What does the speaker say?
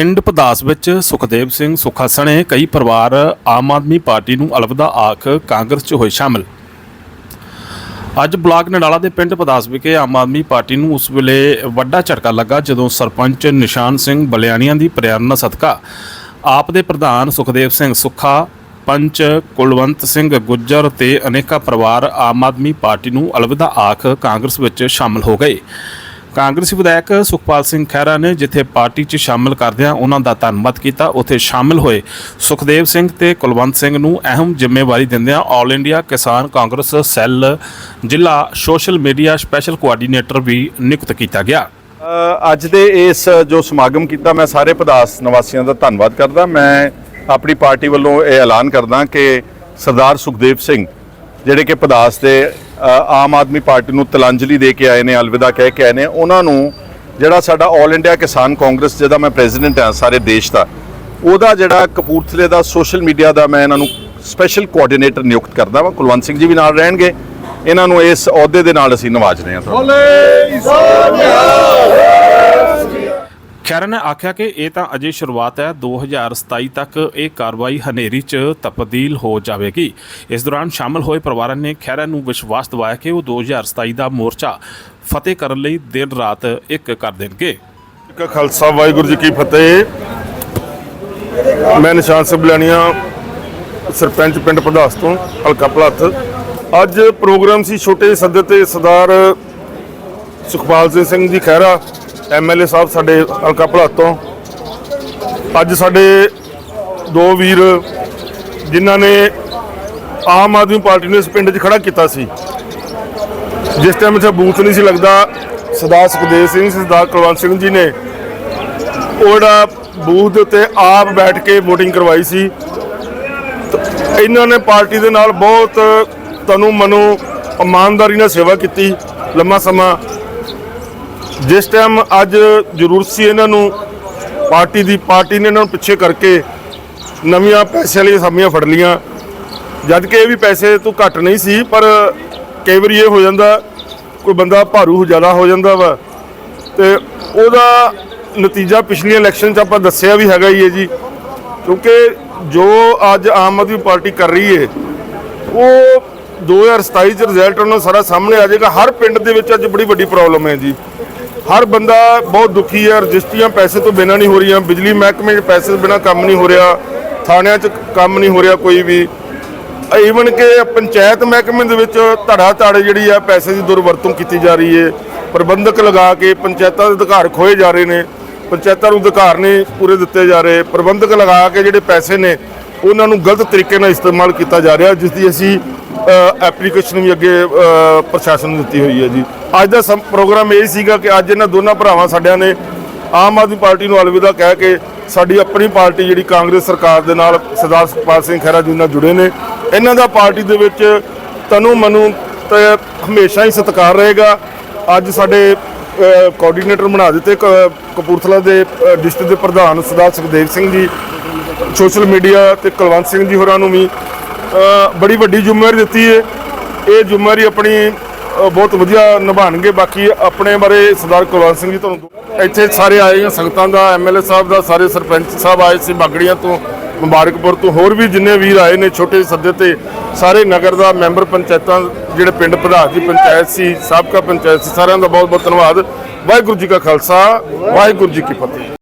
ਪਿੰਡ ਪਦਾਸ ਵਿੱਚ ਸੁਖਦੇਵ ਸਿੰਘ ਸੁੱਖਾ ਸਣੇ ਕਈ ਪਰਿਵਾਰ ਆਮ ਆਦਮੀ ਪਾਰਟੀ ਨੂੰ ਅਲਵਿਦਾ ਆਖ ਕਾਂਗਰਸ 'ਚ ਹੋਏ ਸ਼ਾਮਲ। ਅੱਜ ਬਲਾਕ ਨਡਾਲਾ ਦੇ ਪਿੰਡ ਪਦਾਸ ਵਿਖੇ ਆਮ ਆਦਮੀ ਪਾਰਟੀ ਨੂੰ ਉਸ ਵੇਲੇ ਵੱਡਾ ਝਟਕਾ ਲੱਗਾ ਜਦੋਂ ਸਰਪੰਚ ਨਿਸ਼ਾਨ ਸਿੰਘ ਬਲਿਆਣੀਆਂ ਦੀ ਪ੍ਰੇਰਣਾ ਸਦਕਾ ਆਪ ਦੇ ਪ੍ਰਧਾਨ ਸੁਖਦੇਵ ਸਿੰਘ ਸੁੱਖਾ, ਪੰਚ ਕੁਲਵੰਤ ਸਿੰਘ ਗੁੱਜਰ ਤੇ ਅਨੇਕਾਂ ਪਰਿਵਾਰ ਆਮ ਆਦਮੀ ਪਾਰਟੀ ਨੂੰ ਅਲਵਿਦਾ ਆਖ ਕਾਂਗਰਸ ਵਿੱਚ ਸ਼ਾਮਲ ਹੋ ਗਏ। ਕਾਂਗਰਸੀ ਵਿਧਾਇਕ ਸੁਖਪਾਲ ਸਿੰਘ ਖਹਿਰਾ ਨੇ ਜਿੱਥੇ ਪਾਰਟੀ 'ਚ ਸ਼ਾਮਲ ਕਰਦਿਆਂ ਉਹਨਾਂ ਦਾ ਧੰਨਵਾਦ ਕੀਤਾ, ਉੱਥੇ ਸ਼ਾਮਲ ਹੋਏ ਸੁਖਦੇਵ ਸਿੰਘ ਤੇ ਕੁਲਵੰਤ ਸਿੰਘ ਨੂੰ ਅਹਿਮ ਜ਼ਿੰਮੇਵਾਰੀ ਦਿੰਦਿਆਂ all India Kisan Congress cell ਜ਼ਿਲ੍ਹਾ ਸੋਸ਼ਲ ਮੀਡੀਆ ਸਪੈਸ਼ਲ ਕੋਆਰਡੀਨੇਟਰ ਵੀ ਨਿਯੁਕਤ ਕੀਤਾ ਗਿਆ। ਅੱਜ ਦੇ ਇਸ ਜੋ ਸਮਾਗਮ ਕੀਤਾ, ਮੈਂ ਸਾਰੇ ਪਦਾਸ ਨਿਵਾਸੀਆਂ ਦਾ ਧੰਨਵਾਦ ਕਰਦਾ। ਮੈਂ ਆਪਣੀ ਪਾਰਟੀ ਵੱਲੋਂ ਇਹ ਐਲਾਨ ਕਰਦਾ ਕਿ ਸਰਦਾਰ ਸੁਖਦੇਵ ਸਿੰਘ, ਜਿਹੜੇ ਕਿ ਪਦਾਸ ਦੇ ਆਮ ਆਦਮੀ ਪਾਰਟੀ ਨੂੰ ਤਲਾਂਜਲੀ ਦੇ ਕੇ ਆਏ ਨੇ, ਅਲਵਿਦਾ ਕਹਿ ਕੇ ਆਏ ਨੇ। ਉਹਨਾਂ ਨੂੰ ਜਿਹੜਾ ਸਾਡਾ ਆਲ ਇੰਡੀਆ ਕਿਸਾਨ ਕਾਂਗਰਸ, ਜਿਹਦਾ ਮੈਂ ਪ੍ਰੈਜ਼ੀਡੈਂਟ ਹਾਂ, ਸਾਰੇ ਦੇਸ਼ ਦਾ, ਉਹਦਾ ਜਿਹੜਾ ਕਪੂਰਥਲੇ ਦਾ ਸੋਸ਼ਲ ਮੀਡੀਆ ਦਾ ਮੈਂ ਇਹਨਾਂ ਨੂੰ ਸਪੈਸ਼ਲ ਕੋਆਰਡੀਨੇਟਰ ਨਿਯੁਕਤ ਕਰਦਾ ਵਾਂ। ਕੁਲਵੰਤ ਸਿੰਘ ਜੀ ਵੀ ਨਾਲ ਰਹਿਣਗੇ। ਇਹਨਾਂ ਨੂੰ ਇਸ ਅਹੁਦੇ ਦੇ ਨਾਲ ਅਸੀਂ ਨਵਾਜ ਰਹੇ ਹਾਂ। ਤੁਹਾਨੂੰ ਖੈਰਾ ਨੇ ਆਖਿਆ ਕਿ ਇਹ ਤਾਂ ਅਜੇ ਸ਼ੁਰੂਆਤ ਹੈ। 2027 ਤੱਕ ਇਹ ਕਾਰਵਾਈ ਹਨੇਰੀ 'ਚ ਤਬਦੀਲ ਹੋ ਜਾਵੇਗੀ। ਇਸ ਦੌਰਾਨ ਸ਼ਾਮਲ ਹੋਏ ਪਰਿਵਾਰਾਂ ਨੇ ਖੈਰਾ ਨੂੰ ਵਿਸ਼ਵਾਸ ਦਿਵਾਇਆ ਕਿ ਉਹ 2027 ਦਾ ਮੋਰਚਾ ਫਤਿਹ ਕਰਨ ਲਈ ਦਿਨ ਰਾਤ ਇੱਕ ਕਰ ਦੇਣਗੇ। ਕਾ ਖਾਲਸਾ ਵਾਹਿਗੁਰੂ ਜੀ ਕੀ ਫਤਿਹ। ਮੈਂ ਨਿਸ਼ਾਨ ਸਿੰਘ ਬਲਾਣੀਆਂ, ਸਰਪੰਚ ਪਿੰਡ ਪਧਾਸ ਤੋਂ, ਹਲਕਾ ਭਲੱਥ ਅੱਜ ਪ੍ਰੋਗਰਾਮ ਸੀ ਛੋਟੇ ਸੱਦੇ ਤੇ ਸਰਦਾਰ ਸੁਖਪਾਲ ਸਿੰਘ ਜੀ ਖਹਿਰਾ। ਐਮਐਲਏ ਸਾਹਿਬ ਸਾਡੇ ਹਲਕਾ ਭਲੱਥ ਤੋਂ। ਅੱਜ ਸਾਡੇ ਦੋ ਵੀਰ ਜਿਨ੍ਹਾਂ ਨੇ ਆਮ ਆਦਮੀ ਪਾਰਟੀ ਨੂੰ ਇਸ ਪਿੰਡ 'ਚ ਖੜਾ ਕੀਤਾ ਸੀ। ਜਿਸ ਟਾਈਮ ਇੱਥੇ ਬੂਥ ਨਹੀਂ ਸੀ ਲੱਗਦਾ, ਸਰਦਾਰ ਸੁਖਦੇਵ ਸਿੰਘ, ਸਰਦਾਰ ਕੁਲਵੰਤ ਸਿੰਘ ਜੀ ਨੇ ਉਹ ਜਿਹੜਾ ਬੂਥ ਦੇ ਉੱਤੇ ਆਪ ਬੈਠ ਕੇ VOTING ਕਰਵਾਈ ਸੀ। ਇਹਨਾਂ ਨੇ ਪਾਰਟੀ ਦੇ ਨਾਲ ਬਹੁਤ ਤਨੂ ਮਨੂ ਇਮਾਨਦਾਰੀ ਨਾਲ ਸੇਵਾ ਕੀਤੀ। ਲੰਮਾ ਸਮਾਂ ਜਿਸ ਟਾਈਮ ਅੱਜ ਜ਼ਰੂਰਤ ਸੀ ਇਹਨਾਂ ਨੂੰ, ਪਾਰਟੀ ਦੀ ਪਾਰਟੀ ਨੇ ਇਹਨਾਂ ਨੂੰ ਪਿੱਛੇ ਕਰਕੇ ਨਵੀਆਂ ਪੈਸੇ ਵਾਲੀਆਂ ਸਾਮੀਆਂ ਫੜ ਲੀਆਂ ਜਦ ਕਿ ਇਹ ਵੀ ਪੈਸੇ ਤੋਂ ਘੱਟ ਨਹੀਂ ਸੀ, ਪਰ ਕਈ ਵਾਰੀ ਇਹ ਹੋ ਜਾਂਦਾ, ਕੋਈ ਬੰਦਾ ਭਾਰੂ ਜ਼ਿਆਦਾ ਹੋ ਜਾਂਦਾ ਵਾ। ਤੇ ਉਹਦਾ ਨਤੀਜਾ ਪਿਛਲੀਆਂ ਇਲੈਕਸ਼ਨ 'ਚ ਆਪਾਂ ਦੱਸਿਆ ਵੀ ਹੈਗਾ ਹੀ ਹੈ ਜੀ। ਕਿਉਂਕਿ ਜੋ ਅੱਜ ਆਮ ਆਦਮੀ ਪਾਰਟੀ ਕਰ ਰਹੀ ਹੈ, ਉਹ 2027 ਚ ਰਿਜ਼ਲਟ ਉਹਨਾਂ ਨੂੰ ਸਾਰਾ ਸਾਹਮਣੇ ਆ ਜਾਏਗਾ। ਹਰ ਪਿੰਡ ਦੇ ਵਿੱਚ ਅੱਜ ਬੜੀ ਵੱਡੀ ਪ੍ਰੋਬਲਮ ਹੈ ਜੀ। ਹਰ ਬੰਦਾ ਬਹੁਤ ਦੁਖੀ ਹੈ, ਰਜਿਸਟਰੀਆਂ ਪੈਸੇ ਤੋਂ ਬਿਨਾਂ ਨਹੀਂ ਹੋ ਰਹੀਆਂ, ਬਿਜਲੀ ਮਹਿਕਮੇ 'ਚ ਪੈਸੇ ਤੋਂ ਬਿਨਾਂ ਕੰਮ ਨਹੀਂ ਹੋ ਰਿਹਾ, ਥਾਣਿਆਂ 'ਚ ਕੰਮ ਨਹੀਂ ਹੋ ਰਿਹਾ ਕੋਈ ਵੀ। ਈਵਨ ਕਿ ਪੰਚਾਇਤ ਮਹਿਕਮੇ ਦੇ ਵਿੱਚ ਧੜਾ ਧੜ ਜਿਹੜੀ ਆ, ਪੈਸੇ ਦੀ ਦੁਰਵਰਤੋਂ ਕੀਤੀ ਜਾ ਰਹੀ ਹੈ ਪ੍ਰਬੰਧਕ ਲਗਾ ਕੇ ਪੰਚਾਇਤਾਂ ਦੇ ਅਧਿਕਾਰ ਖੋਏ ਜਾ ਰਹੇ ਨੇ। ਪੰਚਾਇਤਾਂ ਨੂੰ ਅਧਿਕਾਰ ਨਹੀਂ ਪੂਰੇ ਦਿੱਤੇ ਜਾ ਰਹੇ। ਪ੍ਰਬੰਧਕ ਲਗਾ ਕੇ ਜਿਹੜੇ ਪੈਸੇ ਨੇ, ਉਹਨਾਂ ਨੂੰ ਗਲਤ ਤਰੀਕੇ ਨਾਲ ਇਸਤੇਮਾਲ ਕੀਤਾ ਜਾ ਰਿਹਾ, ਜਿਸ ਦੀ ਅਸੀਂ ਐਪਲੀਕੇਸ਼ਨ ਵੀ ਅੱਗੇ ਪ੍ਰਸ਼ਾਸਨ ਨੂੰ ਦਿੱਤੀ ਹੋਈ ਹੈ ਜੀ। ਅੱਜ ਦਾ ਸਮ- ਪ੍ਰੋਗਰਾਮ ਇਹ ਸੀਗਾ ਕਿ ਅੱਜ ਇਹਨਾਂ ਦੋਨਾਂ ਭਰਾਵਾਂ ਸਾਡਿਆਂ ਨੇ ਆਮ ਆਦਮੀ ਪਾਰਟੀ ਨੂੰ ਅਲਵਿਦਾ ਕਹਿ ਕੇ ਸਾਡੀ ਆਪਣੀ ਪਾਰਟੀ ਜਿਹੜੀ ਕਾਂਗਰਸ ਸਰਕਾਰ ਦੇ ਨਾਲ ਸਰਦਾਰ ਸੁਖਪਾਲ ਸਿੰਘ ਖਹਿਰਾ ਜੀ ਨਾਲ ਜੁੜੇ ਨੇ। ਇਹਨਾਂ ਦਾ ਪਾਰਟੀ ਦੇ ਵਿੱਚ ਤਨੂ ਮਨੂ ਤੇ ਹਮੇਸ਼ਾ ਹੀ ਸਤਿਕਾਰ ਰਹੇਗਾ। ਅੱਜ ਸਾਡੇ ਕੋਆਰਡੀਨੇਟਰ ਬਣਾ ਦਿੱਤੇ ਕ- ਕਪੂਰਥਲਾ ਦੇ ਡਿਸਟ੍ਰਿਕਟ ਦੇ ਪ੍ਰਧਾਨ ਸਰਦਾਰ ਸੁਖਦੇਵ ਸਿੰਘ ਜੀ ਸੋਸ਼ਲ ਮੀਡੀਆ ਤੇ ਕੁਲਵੰਤ ਸਿੰਘ ਜੀ ਹੋਰਾਂ ਨੂੰ ਵੀ। ਬੜੀ ਵੱਡੀ ਜ਼ਿੰਮੇਵਾਰੀ ਦਿੱਤੀ ਹੈ ਇਹ ਜ਼ਿੰਮੇਵਾਰੀ ਆਪਣੀ ਬਹੁਤ ਵਧੀਆ ਨਿਭਾਣਗੇ ਬਾਕੀ ਆਪਣੇ ਬਾਰੇ ਸਰਦਾਰ ਕੁਲਵੰਤ ਸਿੰਘ ਜੀ ਤੁਹਾਨੂੰ ਇੱਥੇ ਸਾਰੇ ਆਏ ਆ, ਸੰਗਤਾਂ ਦਾ ਐਮਐਲਏ ਸਾਹਿਬ ਦਾ, ਸਾਰੇ ਸਰਪੰਚ ਸਾਹਿਬ ਆਏ ਸੀ ਬਾਗੜੀਆਂ ਤੋਂ, ਮੁਬਾਰਕਪੁਰ ਤੋਂ। ਹੋਰ ਵੀ ਜਿੰਨੇ ਵੀਰ ਆਏ ਨੇ ਛੋਟੇ ਸੱਦੇ ਤੇ, ਸਾਰੇ ਨਗਰ ਦਾ ਮੈਂਬਰ ਪੰਚਾਇਤਾਂ, ਜਿਹੜੇ ਪਿੰਡ ਪ੍ਰਧਾਨ ਦੀ ਪੰਚਾਇਤ ਸੀ, ਸਾਬਕਾ ਪੰਚਾਇਤ ਸੀ, ਸਾਰਿਆਂ ਦਾ ਬਹੁਤ ਬਹੁਤ ਧੰਨਵਾਦ। ਵਾਹਿਗੁਰੂ ਜੀ ਕਾ ਖਾਲਸਾ, ਵਾਹਿਗੁਰੂ ਜੀ ਕੀ ਫਤਿਹ।